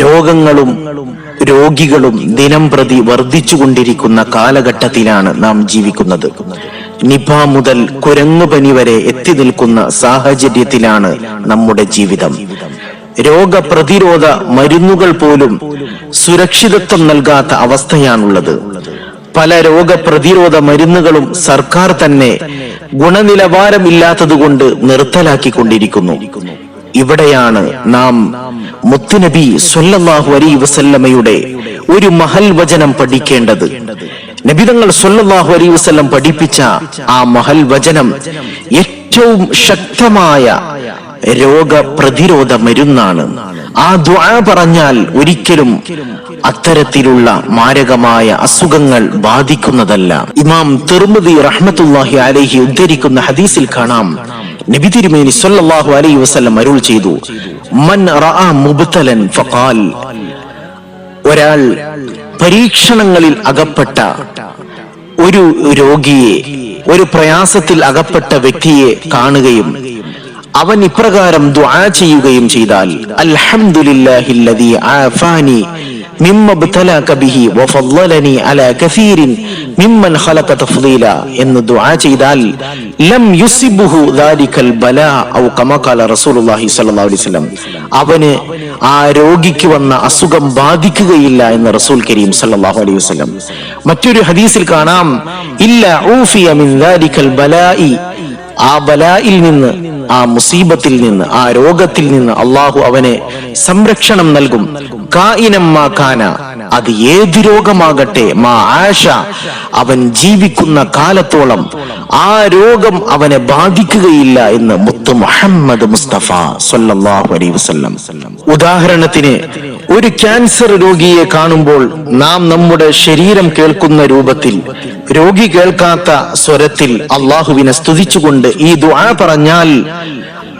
രോഗങ്ങളും രോഗികളും ദിനം പ്രതി വർദ്ധിച്ചുകൊണ്ടിരിക്കുന്ന കാലഘട്ടത്തിലാണ് നാം ജീവിക്കുന്നത്. നിപ മുതൽ കുരങ്ങുപനി വരെ എത്തി നിൽക്കുന്ന സാഹചര്യത്തിലാണ് നമ്മുടെ ജീവിതം. രോഗപ്രതിരോധ മരുന്നുകൾ പോലും സുരക്ഷിതത്വം നൽകാത്ത അവസ്ഥയാണുള്ളത്. പല രോഗപ്രതിരോധ മരുന്നുകളും സർക്കാർ തന്നെ ഗുണനിലവാരമില്ലാത്തതുകൊണ്ട് നിർത്തലാക്കിക്കൊണ്ടിരിക്കുന്നു. ഇവിടെയാണ് നാം മുത്തുനബി സ്വല്ലല്ലാഹു അലൈ വസല്ലമയുടെ ഒരു മഹൽ വചനം പഠിക്കേണ്ടത്. നബിതങ്ങൾ സ്വല്ലല്ലാഹു അലൈ വസല്ലം പഠിപ്പിച്ച ആ മഹൽ വചനം ഏറ്റവും ശക്തമായ രോഗപ്രതിരോധ മരുന്നാണ്. ആ ദ്വാ പറഞ്ഞാൽ ഒരിക്കലും അത്തരത്തിലുള്ള മാരകമായ അസുഖങ്ങൾ ബാധിക്കുന്നതല്ല. ഇമാം തിർമുദി റഹ്മത്തുല്ലാഹി അലഹി ഉദ്ധരിക്കുന്ന ഹദീസിൽ കാണാം. നബി തിരുമേനി സല്ലല്ലാഹു അലൈഹി വസല്ലം അരുൾ ചെയ്തു. മൻ റഅ മുബ്തലൻ ഫഖാൽ. ഒരാൾ പരീക്ഷണങ്ങളിൽ അകപ്പെട്ട ഒരു രോഗിയെ ഒരു പ്രയാസത്തിൽ അകപ്പെട്ട വ്യക്തിയെ കാണുകയും അവൻ ഇപ്രകാരം ദുആ ചെയ്യുകയും ചെയ്താൽ അൽഹംദുലില്ലാഹില്ലദീ ആഫാനി മിമ്മ ഇബ്തലാക ബിഹി വഫദ്ദലനി അലാ കസീരിൻ മിമ്മൻ ഖലഖ തഫ്ദീല എന്ന് ദുആ ചെയ്താൽ ലം യുസിബുഹു ദാലികൽ ബലാ ഔ കമ ഖാല റസൂലുള്ളാഹി സ്വല്ലല്ലാഹു അലൈഹി വസല്ലം. അവന് ആ രോഗിക്ക് വന്ന അസുഖം ബാധിക്കുകയില്ല എന്ന് റസൂൽ കരീം സല്ലല്ലാഹു അലൈഹി വസല്ലം. മറ്റൊരു ഹദീസിൽ കാണാം ഇല്ല ഊഫിയ മിൻ ദാലികൽ ബലാഇ ആ ബലായിൽ നിന്ന് ആ മുസീബത്തിൽ നിന്ന് ആ രോഗത്തിൽ നിന്ന് അള്ളാഹു അവനെ സംരക്ഷണം നൽകും. കായിനം മാ കാന അത് ഏത് രോഗമാകട്ടെ മാ ആശ അവൻ ജീവിക്കുന്ന കാലത്തോളം ആ രോഗം അവനെ ബാധിക്കുകയില്ല എന്ന് മുത്തു മുഹമ്മദ് മുസ്തഫ സല്ലല്ലാഹു അലൈഹി വസല്ലം. ഉദാഹരണത്തിന് ഒരു ക്യാൻസർ രോഗിയെ കാണുമ്പോൾ നാം നമ്മുടെ ശരീരം കേൾക്കുന്ന രൂപത്തിൽ രോഗി കേൾക്കാത്ത സ്വരത്തിൽ അള്ളാഹുവിനെ സ്തുതിച്ചുകൊണ്ട് ഈ ദുആ പറഞ്ഞാൽ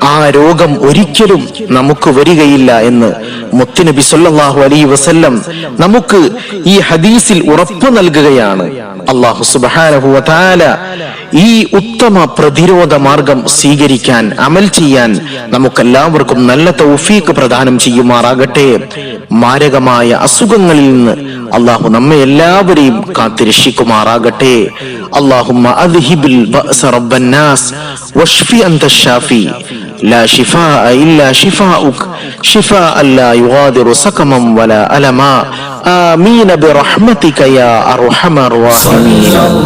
ആ രോഗം ഒരിക്കലും നമുക്ക് വരികയില്ല എന്ന് മുത്തുനബി സല്ലാഹു അലൈഹി വസല്ലം നമുക്ക് ഈ ഹദീസിൽ ഉറപ്പ് നൽകുകയാണ്. അള്ളാഹു സുബാനഹു ഈ ഉത്തമ പ്രതിരോധ മാർഗം സ്വീകരിക്കാൻ അമൽ ചെയ്യാൻ നമുക്കെല്ലാവർക്കും നല്ല തൗഫീക്ക് പ്രദാനം ചെയ്യുമാറാകട്ടെ. മാരകമായ അസുഖങ്ങളിൽ നിന്ന് അള്ളാഹു നമ്മെ എല്ലാവരെയും കാത്തിരക്ഷിക്കുമാറാകട്ടെ. ബഅസ റബ്ബന്നാസ് വഷ്ഫി لا شفاء إلا شفاؤك. شفاء لا يغادر سقما ولا ألما. آمين برحمتك يا أرحم الراحمين.